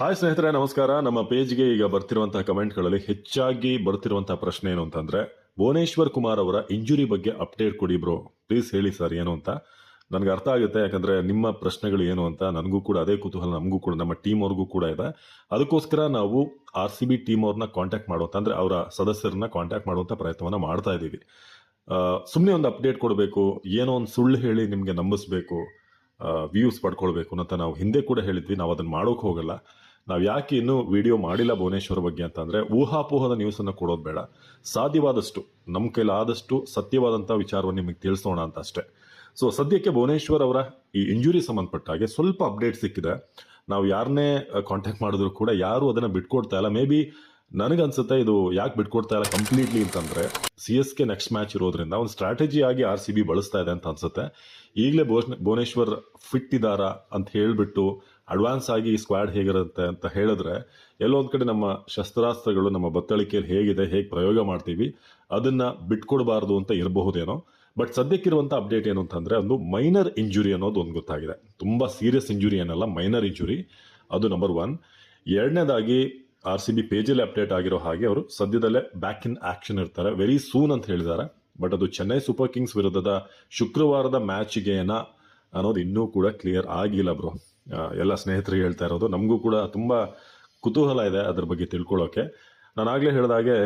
Hi ಸ್ನೇಹಿತರೆ, ನಮಸ್ಕಾರ. ನಮ್ಮ ಪೇಜ್ಗೆ ಈಗ ಬರ್ತಿರುವಂತಹ ಕಮೆಂಟ್ಗಳಲ್ಲಿ ಹೆಚ್ಚಾಗಿ ಬರ್ತಿರುವಂತಹ ಪ್ರಶ್ನೆ ಏನು ಅಂತಂದ್ರೆ, ಭುವನೇಶ್ವರ್ ಕುಮಾರ್ ಅವರ ಇಂಜುರಿ ಬಗ್ಗೆ ಅಪ್ಡೇಟ್ ಕೊಡಿ ಬ್ರೋ. ಪ್ಲೀಸ್ ಹೇಳಿ ಸರ್, ಏನು ಅಂತ. ನನಗೆ ಅರ್ಥ ಆಗುತ್ತೆ, ಯಾಕಂದ್ರೆ ನಿಮ್ಮ ಪ್ರಶ್ನೆಗಳು ಏನು ಅಂತ ನನಗೂ ಕೂಡ, ಅದೇ ಕುತೂಹಲ ನಮಗೂ ಕೂಡ, ನಮ್ಮ ಟೀಮ್ ಅವ್ರಿಗೂ ಕೂಡ ಇದೆ. ಅದಕ್ಕೋಸ್ಕರ ನಾವು ಆರ್ ಸಿ ಬಿ ಟೀಮ್ ಅವ್ರನ್ನ ಕಾಂಟ್ಯಾಕ್ಟ್ ಮಾಡುವಂತ, ಅಂದ್ರೆ ಅವರ ಸದಸ್ಯರನ್ನ ಕಾಂಟ್ಯಾಕ್ಟ್ ಮಾಡುವಂತ ಪ್ರಯತ್ನವನ್ನ ಮಾಡ್ತಾ ಇದ್ದೀವಿ. ಸುಮ್ಮನೆ ಒಂದು ಅಪ್ಡೇಟ್ ಕೊಡಬೇಕು, ಏನೋ ಒಂದು ಸುಳ್ಳು ಹೇಳಿ ನಿಮಗೆ ನಂಬಿಸ್ಬೇಕು ವ್ಯೂಸ್ ಪಡ್ಕೊಳ್ಬೇಕು ಅಂತ ನಾವು ಹಿಂದೆ ಕೂಡ ಹೇಳಿದ್ವಿ, ನಾವು ಅದನ್ನ ಮಾಡೋಕೆ ಹೋಗಲ್ಲ. ನಾವು ಯಾಕೆ ಇನ್ನೂ ವಿಡಿಯೋ ಮಾಡಿಲ್ಲ ಭುವನೇಶ್ವರ್ ಬಗ್ಗೆ ಅಂತಂದ್ರೆ ಊಹಾಪೋಹದ ನ್ಯೂಸ್ ಅನ್ನು ಕೊಡೋದು ಬೇಡ. ಸಾಧ್ಯವಾದಷ್ಟು ನಮ್ಮ ಕೈಲಾದಷ್ಟು ಸತ್ಯವಾದಂತಹ ವಿಚಾರವನ್ನು ನಿಮಗೆ ತಿಳಿಸೋಣ ಅಂತ ಅಷ್ಟೇ. ಸೊ ಸದ್ಯಕ್ಕೆ ಭುವನೇಶ್ವರ್ ಅವರ ಈ ಇಂಜುರಿ ಸಂಬಂಧಪಟ್ಟ ಹಾಗೆ ಸ್ವಲ್ಪ ಅಪ್ಡೇಟ್ ಸಿಕ್ಕಿದೆ. ನಾವು ಯಾರನ್ನೇ ಕಾಂಟ್ಯಾಕ್ಟ್ ಮಾಡಿದ್ರು ಕೂಡ ಯಾರು ಅದನ್ನ ಬಿಟ್ಕೊಡ್ತಾ ಇಲ್ಲ. ಮೇ ಬಿ ನನಗನ್ಸುತ್ತೆ ಇದು ಯಾಕೆ ಬಿಟ್ಕೊಡ್ತಾ ಇಲ್ಲ ಕಂಪ್ಲೀಟ್ಲಿ ಅಂತಂದ್ರೆ C S K next match ಇರೋದ್ರಿಂದ ಒಂದು ಸ್ಟ್ರಾಟಜಿ ಆಗಿ ಆರ್ ಸಿ ಬಿ ಬಳಸ್ತಾ ಇದೆ ಅಂತ ಅನ್ಸುತ್ತೆ. ಈಗಲೇ ಭುವನೇಶ್ವರ್ ಫಿಟ್ ಇದ್ದಾರಾ ಅಂತ ಹೇಳಿಬಿಟ್ಟು ಅಡ್ವಾನ್ಸ್ ಆಗಿ ಈ ಸ್ಕ್ವಾಡ್ ಹೇಗಿರುತ್ತೆ ಅಂತ ಹೇಳಿದ್ರೆ ಎಲ್ಲೋ ಒಂದ್ ಕಡೆ ನಮ್ಮ ಶಸ್ತ್ರಾಸ್ತ್ರಗಳು ನಮ್ಮ ಬತ್ತಳಿಕೆಯಲ್ಲಿ ಹೇಗಿದೆ, ಹೇಗೆ ಪ್ರಯೋಗ ಮಾಡ್ತೀವಿ, ಅದನ್ನ ಬಿಟ್ಕೊಡ್ಬಾರ್ದು ಅಂತ ಇರಬಹುದೇನೋ. ಬಟ್ ಸದ್ಯಕ್ಕಿರುವಂತ ಅಪ್ಡೇಟ್ ಏನು ಅಂತಂದ್ರೆ ಒಂದು ಮೈನರ್ ಇಂಜುರಿ ಅನ್ನೋದು ಒಂದು ಗೊತ್ತಾಗಿದೆ. ತುಂಬಾ ಸೀರಿಯಸ್ ಇಂಜುರಿ ಏನಲ್ಲ ಮೈನರ್ ಇಂಜುರಿ ಅದು ನಂಬರ್ ಒನ್ ಎರಡನೇದಾಗಿ ಆರ್ ಸಿ ಬಿ ಪೇಜಲ್ಲಿ ಅಪ್ಡೇಟ್ ಆಗಿರೋ ಹಾಗೆ ಅವರು ಸದ್ಯದಲ್ಲೇ ಬ್ಯಾಕ್ ಇನ್ ಆಕ್ಷನ್ ಇರ್ತಾರೆ. ವೆರಿ ಸೂನ್ ಅಂತ ಹೇಳಿದ್ದಾರೆ. ಬಟ್ ಅದು ಚೆನ್ನೈ ಸೂಪರ್ ಕಿಂಗ್ಸ್ ವಿರುದ್ಧದ ಶುಕ್ರವಾರದ ಮ್ಯಾಚ್ಗೆ ಅನ್ನೋದು ಇನ್ನೂ ಕೂಡ ಕ್ಲಿಯರ್ ಆಗಿಲ್ಲ ಬ್ರೋ ಎಲ್ಲ ಸ್ನೇಹಿತರು ಹೇಳ್ತಾ ಇರೋದು. ನಮಗೂ ಕೂಡ ತುಂಬಾ ಕುತೂಹಲ ಇದೆ ಅದ್ರ ಬಗ್ಗೆ ತಿಳ್ಕೊಳ್ಳೋಕೆ. ನಾನು ಆಗ್ಲೇ ಹೇಳಿದಾಗೆ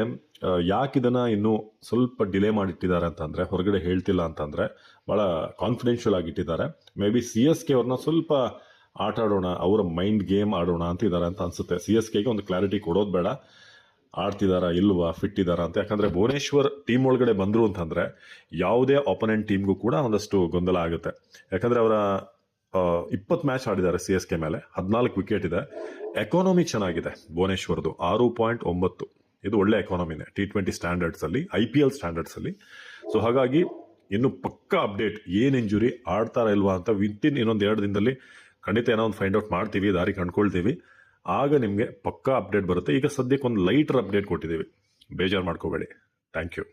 ಯಾಕೆ ಇದನ್ನ ಇನ್ನೂ ಸ್ವಲ್ಪ ಡಿಲೇ ಮಾಡಿಟ್ಟಿದ್ದಾರೆ ಅಂತಂದರೆ, ಹೊರಗಡೆ ಹೇಳ್ತಿಲ್ಲ ಅಂತಂದರೆ, ಬಹಳ ಕಾನ್ಫಿಡೆನ್ಷಿಯಲ್ ಆಗಿಟ್ಟಿದ್ದಾರೆ. Maybe C S K ಅವ್ರನ್ನ ಸ್ವಲ್ಪ ಆಟ ಆಡೋಣ, ಅವರ ಮೈಂಡ್ ಗೇಮ್ ಆಡೋಣ ಅಂತ ಇದ್ದಾರೆ ಅಂತ ಅನ್ಸುತ್ತೆ. ಸಿ ಎಸ್ ಕೆಗೆ ಒಂದು ಕ್ಲಾರಿಟಿ ಕೊಡೋದು ಬೇಡ. ಆಡ್ತಿದಾರಾ ಇಲ್ವಾ? ಫಿಟ್ ಇದಾರಾ ಅಂತ. ಯಾಕಂದ್ರೆ ಭುವನೇಶ್ವರ್ ಟೀಮ್ ಒಳಗಡೆ ಬಂದರು ಅಂತಂದ್ರೆ ಯಾವುದೇ ಆಪೋನೆಂಟ್ ಟೀಮ್ಗೂ ಕೂಡ ಒಂದಷ್ಟು ಗೊಂದಲ ಆಗುತ್ತೆ. ಯಾಕಂದ್ರೆ ಅವರ ಇಪ್ಪತ್ತು ಮ್ಯಾಚ್ ಆಡಿದ್ದಾರೆ ಸಿ ಎಸ್ ಕೆ ಮೇಲೆ. ಹದಿನಾಲ್ಕು ವಿಕೆಟ್ ಇದೆ. ಎಕಾನಮಿ ಚೆನ್ನಾಗಿದೆ ಭುವನೇಶ್ವರ್ದು. ಆರು ಪಾಯಿಂಟ್ ಒಂಬತ್ತು. ಇದು ಒಳ್ಳೆ ಎಕಾನಮಿನೇ ಟಿ ಟ್ವೆಂಟಿ ಸ್ಟ್ಯಾಂಡರ್ಡ್ಸ್ ಅಲ್ಲಿ ಐ ಪಿ ಎಲ್ ಸ್ಟ್ಯಾಂಡರ್ಡ್ಸ್ ಅಲ್ಲಿ. ಸೊ ಹಾಗಾಗಿ ಇನ್ನು ಪಕ್ಕಾ ಅಪ್ಡೇಟ್ ಏನ್ ಇಂಜುರಿ ಆಡ್ತಾರ ಇಲ್ವಾ ಅಂತ ವಿತಿನ್ ಇನ್ನೊಂದು ಎರಡು ದಿನದಲ್ಲಿ ಖಂಡಿತ ಏನೋ ಒಂದು ಫೈಂಡ್ ಔಟ್ ಮಾಡ್ತೀವಿ ದಾರಿ ಕಂಡ್ಕೊಳ್ತೀವಿ ಆಗ ನಿಮಗೆ ಪಕ್ಕಾ ಅಪ್ಡೇಟ್ ಬರುತ್ತೆ. ಈಗ ಸದ್ಯಕ್ಕೆ ಒಂದು ಲೈಟರ್ ಅಪ್ಡೇಟ್ ಕೊಟ್ಟಿದ್ದೀವಿ. ಬೇಜಾರು ಮಾಡ್ಕೋಬೇಡಿ. Thank you